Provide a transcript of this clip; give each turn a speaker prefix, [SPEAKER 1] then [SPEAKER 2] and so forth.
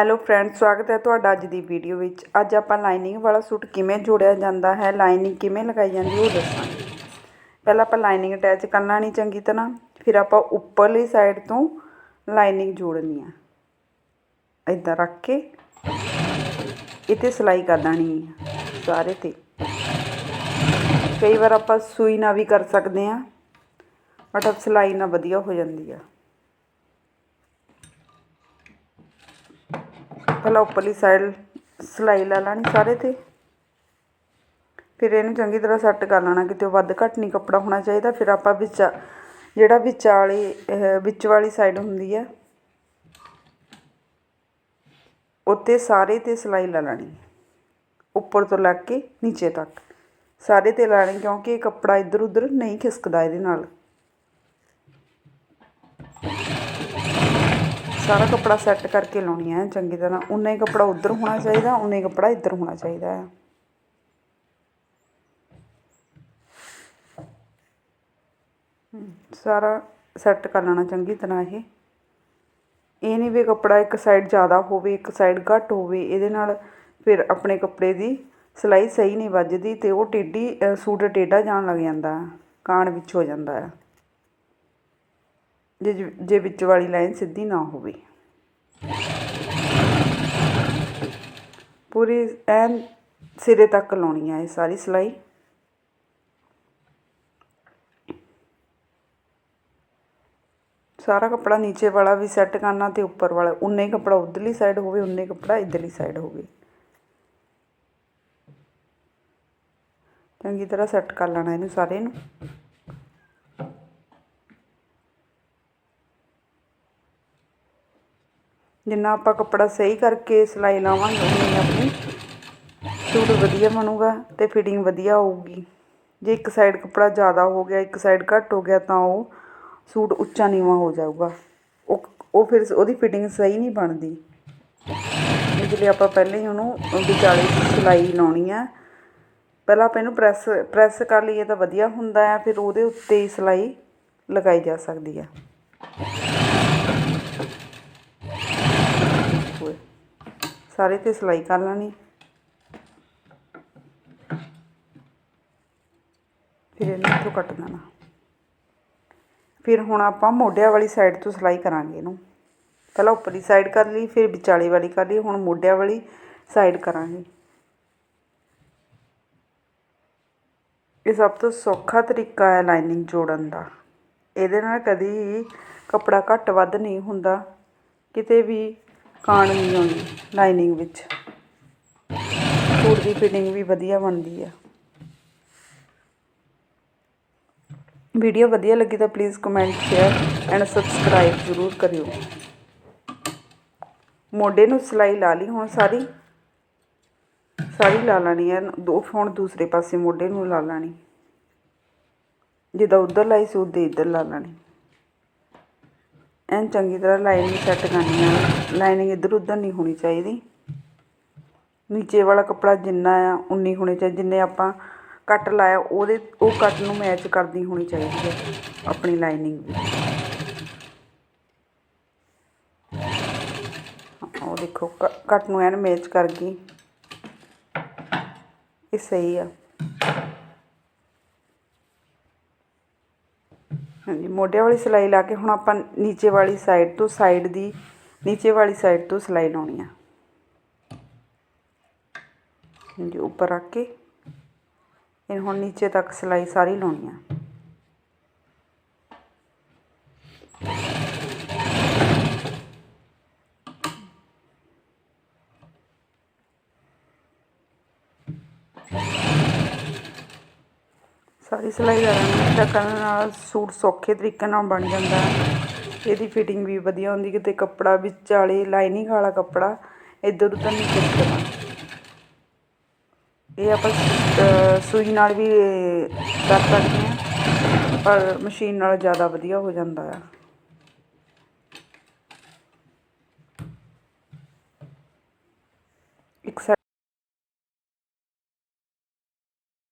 [SPEAKER 1] Hello friend ਸਵਾਗਤ ਹੈ ਤੁਹਾਡਾ ਅੱਜ ਦੀ ਵੀਡੀਓ ਵਿੱਚ। ਅੱਜ ਆਪਾਂ ਲਾਈਨਿੰਗ ਵਾਲਾ ਸੂਟ ਕਿਵੇਂ ਜੋੜਿਆ ਜਾਂਦਾ ਹੈ ਲਾਈਨਿੰਗ ਕਿਵੇਂ ਲਗਾਈ ਜਾਂਦੀ ਉਹ ਦੱਸਾਂਗੇ। ਪਹਿਲਾਂ ਆਪਾਂ ਲਾਈਨਿੰਗ ਅਟੈਚ ਕਰ ਲੈਣੀ ਚੰਗੀ ਤਰ੍ਹਾਂ, ਫਿਰ ਆਪਾਂ ਉੱਪਰਲੀ ਸਾਈਡ ਤੋਂ ਲਾਈਨਿੰਗ ਜੋੜਨੀ ਆ। ਇਦਾਂ ਰੱਖ ਕੇ ਇੱਥੇ ਸਿਲਾਈ ਕਰ ਦੇਣੀ ਹੈ ਸਾਰੇ ਤੇ। ਕਈ ਵਾਰ ਆਪਾਂ ਸੂਈ ਨਾਲ ਵੀ ਕਰ ਸਕਦੇ ਆ ਬਟ ਸਿਲਾਈ ਨਾਲ ਵਧੀਆ ਹੋ ਜਾਂਦੀ ਆ। ਪਹਿਲਾਂ ਉੱਪਰਲੀ ਸਾਈਡ ਸਿਲਾਈ ਲਾ ਲੈਣੀ ਸਾਰੇ ਤੇ। ਫਿਰ ਇਹਨੂੰ ਚੰਗੀ ਤਰ੍ਹਾਂ ਸੈੱਟ ਕਰ ਲੈਣਾ, ਕਿਤੇ ਵੱਧ ਘੱਟ ਨਹੀਂ ਕੱਪੜਾ ਹੋਣਾ ਚਾਹੀਦਾ। ਫਿਰ ਆਪਾਂ ਵਿੱਚ ਜਿਹੜਾ ਵਿਚਾਲੇ ਵਿੱਚ ਵਾਲੀ ਸਾਈਡ ਹੁੰਦੀ ਹੈ ਉੱਤੇ ਸਾਰੇ ਤੇ ਸਿਲਾਈ ਲਾ ਲੈਣੀ। ਉੱਪਰ ਤੋਂ ਲੱਗ ਕੇ ਨੀਚੇ ਤੱਕ। ਸਾਰੇ ਤੇ ਲਾਣੀ, ਕਿਉਂਕਿ ਇਹ ਕੱਪੜਾ ਇੱਧਰ ਉੱਧਰ ਨਹੀਂ ਖਿਸਕਦਾ ਇਹਦੇ ਨਾਲ। ਸਾਰਾ ਕੱਪੜਾ ਸੈੱਟ ਕਰਕੇ ਲਾਉਣੀ ਹੈ ਚੰਗੀ ਤਰ੍ਹਾਂ। ਉਨਾ ਹੀ ਕੱਪੜਾ ਉੱਧਰ ਹੋਣਾ ਚਾਹੀਦਾ, ਉਨਾ ਹੀ ਕੱਪੜਾ ਇੱਧਰ ਹੋਣਾ ਚਾਹੀਦਾ ਹੈ, ਸਾਰਾ ਸੈੱਟ ਕਰ ਲੈਣਾ ਚੰਗੀ ਤਰ੍ਹਾਂ ਇਹ। ਇਹ ਨਹੀਂ ਵੀ ਕੱਪੜਾ ਇੱਕ ਸਾਈਡ ਜ਼ਿਆਦਾ ਹੋਵੇ, ਇੱਕ ਸਾਈਡ ਘੱਟ ਹੋਵੇ, ਇਹਦੇ ਨਾਲ ਫਿਰ ਆਪਣੇ ਕੱਪੜੇ ਦੀ ਸਿਲਾਈ ਸਹੀ ਨਹੀਂ ਵੱਜਦੀ ਤੇ ਉਹ ਟੇਢੀ ਸੂਟ ਟੇਢਾ ਜਾਣ ਲੱਗ ਜਾਂਦਾ ਕਾਣ ਵਿੱਚ ਹੋ ਜਾਂਦਾ ਹੈ ਜੇ ਜੇ ਵਿੱਚ ਵਾਲੀ ਲਾਈਨ ਸਿੱਧੀ ਨਾ ਹੋਵੇ। ਪੂਰੀ ਐਨ ਸਿਰੇ ਤੱਕ ਲਾਉਣੀ ਹੈ ਇਹ ਸਾਰੀ ਸਿਲਾਈ। ਸਾਰਾ ਕੱਪੜਾ ਨੀਚੇ ਵਾਲਾ ਵੀ ਸੈੱਟ ਕਰਨਾ ਤੇ ਉੱਪਰ ਵਾਲਾ, ਉਨੇ ਹੀ ਕੱਪੜਾ ਉਧਰਲੀ ਸਾਈਡ ਹੋਵੇ ਉਨੇ ਹੀ ਕੱਪੜਾ ਇਧਰਲੀ ਸਾਈਡ ਹੋਵੇ ਚੰਗੀ ਤਰ੍ਹਾਂ ਸੈੱਟ ਕਰ ਲੈਣਾ ਇਹਨੂੰ ਸਾਰੇ ਨੂੰ। ਜਿੰਨਾ ਆਪਾਂ ਕੱਪੜਾ ਸਹੀ ਕਰਕੇ ਸਿਲਾਈ ਲਾਵਾਂਗੇ, ਉਨੀ ਆਪਣੀ ਸੂਟ ਵਧੀਆ ਬਣੂਗਾ ਤੇ ਫਿਟਿੰਗ ਵਧੀਆ ਆਊਗੀ ਜੇ ਇੱਕ ਸਾਈਡ ਕੱਪੜਾ ਜ਼ਿਆਦਾ ਹੋ ਗਿਆ, ਇੱਕ ਸਾਈਡ ਘੱਟ ਹੋ ਗਿਆ, ਤਾਂ ਉਹ ਸੂਟ ਉੱਚਾ ਨੀਵਾਂ ਹੋ ਜਾਊਗਾ। ਉਹ ਉਹ ਫਿਰ ਉਹਦੀ ਫਿਟਿੰਗ ਸਹੀ ਨਹੀਂ ਬਣਦੀ। ਇਸ ਲਈ ਆਪਾਂ ਪਹਿਲਾਂ ਹੀ ਉਹਨੂੰ ਵਿਚਾਲੇ ਸਿਲਾਈ ਲਾਉਣੀ ਆ, ਪਹਿਲਾਂ ਆਪਾਂ ਇਹਨੂੰ ਪ੍ਰੈਸ ਪ੍ਰੈਸ ਕਰ ਲਈਏ ਤਾਂ ਵਧੀਆ ਹੁੰਦਾ ਆ, ਫਿਰ ਉਹਦੇ ਉੱਤੇ ਹੀ ਸਿਲਾਈ ਲਗਾਈ ਜਾ ਸਕਦੀ ਆ। ਸਾਰੇ ਤੇ ਸਿਲਾਈ ਕਰ ਲੈਣੀ। ਫਿਰ ਇਹਨੂੰ ਇੱਥੋਂ ਕੱਟ ਦੇਣਾ। ਫਿਰ ਹੁਣ ਆਪਾਂ ਮੋਢਿਆਂ ਵਾਲੀ ਸਾਈਡ ਤੋਂ ਸਿਲਾਈ ਕਰਾਂਗੇ ਇਹਨੂੰ। ਪਹਿਲਾਂ ਉੱਪਰਲੀ ਸਾਈਡ ਕਰ ਲਈ, ਫਿਰ ਵਿਚਾਲੇ ਵਾਲੀ ਕਰ ਲਈ, ਹੁਣ ਮੋਢਿਆਂ ਵਾਲੀ ਸਾਈਡ ਕਰਾਂਗੇ। ਇਹ ਸਭ ਤੋਂ ਸੌਖਾ ਤਰੀਕਾ ਹੈ ਲਾਈਨਿੰਗ ਜੋੜਨ ਦਾ। ਇਹਦੇ ਨਾਲ ਕਦੀ ਕੱਪੜਾ ਘੱਟ ਵੱਧ ਨਹੀਂ ਹੁੰਦਾ। ਕਿਤੇ ਵੀ ਕਾਣ ਨਹੀਂ ਆਉਂਦੀ, ਲਾਈਨਿੰਗ ਵਿੱਚ। ਸੂਟ ਦੀ ਫਿਟਿੰਗ ਵੀ ਵਧੀਆ ਬਣਦੀ ਆ। ਵੀਡੀਓ ਵਧੀਆ ਲੱਗੀ ਤਾਂ please comment share and subscribe ਜ਼ਰੂਰ ਕਰਿਓ। ਮੋਢੇ ਨੂੰ ਸਿਲਾਈ ਲਾ ਲਈ ਹੁਣ ਸਾਰੀ। ਸਾਰੀ ਲਾ ਲੈਣੀ ਹੈ ਦੋ ਹੁਣ ਦੂਸਰੇ ਪਾਸੇ ਮੋਢੇ ਨੂੰ ਲਾ ਲੈਣੀ। ਜਿੱਦਾਂ ਉਧਰ ਲਾਈ ਸੀ, ਉਦੇ ਇੱਧਰ ਲਾ ਲੈਣੀ। ਐਨ ਚੰਗੀ ਤਰ੍ਹਾਂ ਲਾਈਨਿੰਗ ਸੈੱਟ ਕਰਨੀ ਆ। ਲਾਈਨਿੰਗ ਇੱਧਰ ਉੱਧਰ ਨਹੀਂ ਹੋਣੀ ਚਾਹੀਦੀ। ਨੀਚੇ ਵਾਲਾ ਕੱਪੜਾ ਜਿੰਨਾ ਆ, ਉਨੀ ਹੋਣੀ ਚਾਹੀਦੀ। ਜਿੰਨੇ ਆਪਾਂ ਕੱਟ ਲਾਇਆ, ਉਹਦੇ, ਉਹ ਕੱਟ ਨੂੰ ਮੈਚ ਕਰਦੀ ਹੋਣੀ ਚਾਹੀਦੀ ਹੈ ਆਪਣੀ ਲਾਈਨਿੰਗ ਵੀ। ਉਹ ਦੇਖੋ ਕੱਟ ਨੂੰ ਐਨ ਮੈਚ ਕਰ ਗਈ। ਇਹ ਸਹੀ ਆ। ਹਾਂਜੀ ਮੋਢੇ ਵਾਲੀ ਸਿਲਾਈ ਲਾ ਕੇ ਹੁਣ ਆਪਾਂ ਨੀਚੇ ਵਾਲੀ ਸਾਈਡ ਤੋਂ ਸਾਈਡ ਦੀ, ਨੀਚੇ ਵਾਲੀ ਸਾਈਡ ਤੋਂ ਸਿਲਾਈ ਲਾਉਣੀ ਆ। ਹਾਂਜੀ, ਉੱਪਰ ਰੱਖ ਕੇ, ਇਹ ਹੁਣ ਨੀਚੇ ਤੱਕ ਸਿਲਾਈ ਸਾਰੀ ਲਾਉਣੀ ਆ। ਸਾਰੀ ਸਿਲਾਈ ਦਾ ਕਰਨ ਨਾਲ ਸੂਟ ਸੌਖੇ ਤਰੀਕੇ ਨਾਲ ਬਣ ਜਾਂਦਾ ਇਹਦੀ ਫਿਟਿੰਗ ਵੀ ਵਧੀਆ ਹੁੰਦੀ ਕਿਤੇ ਕੱਪੜਾ ਵਿੱਚ ਵਾਲੇ ਲਾਈਨਿੰਗ ਵਾਲਾ ਕੱਪੜਾ, ਇੱਧਰ ਉੱਧਰ ਨਹੀਂ ਖਿਸਕਦਾ ਇਹ ਆਪਾਂ ਸੂਈ ਨਾਲ ਵੀ ਕਰ ਸਕਦੇ ਹਾਂ, ਪਰ ਮਸ਼ੀਨ ਨਾਲ ਜ਼ਿਆਦਾ ਵਧੀਆ ਹੋ ਜਾਂਦਾ ਆ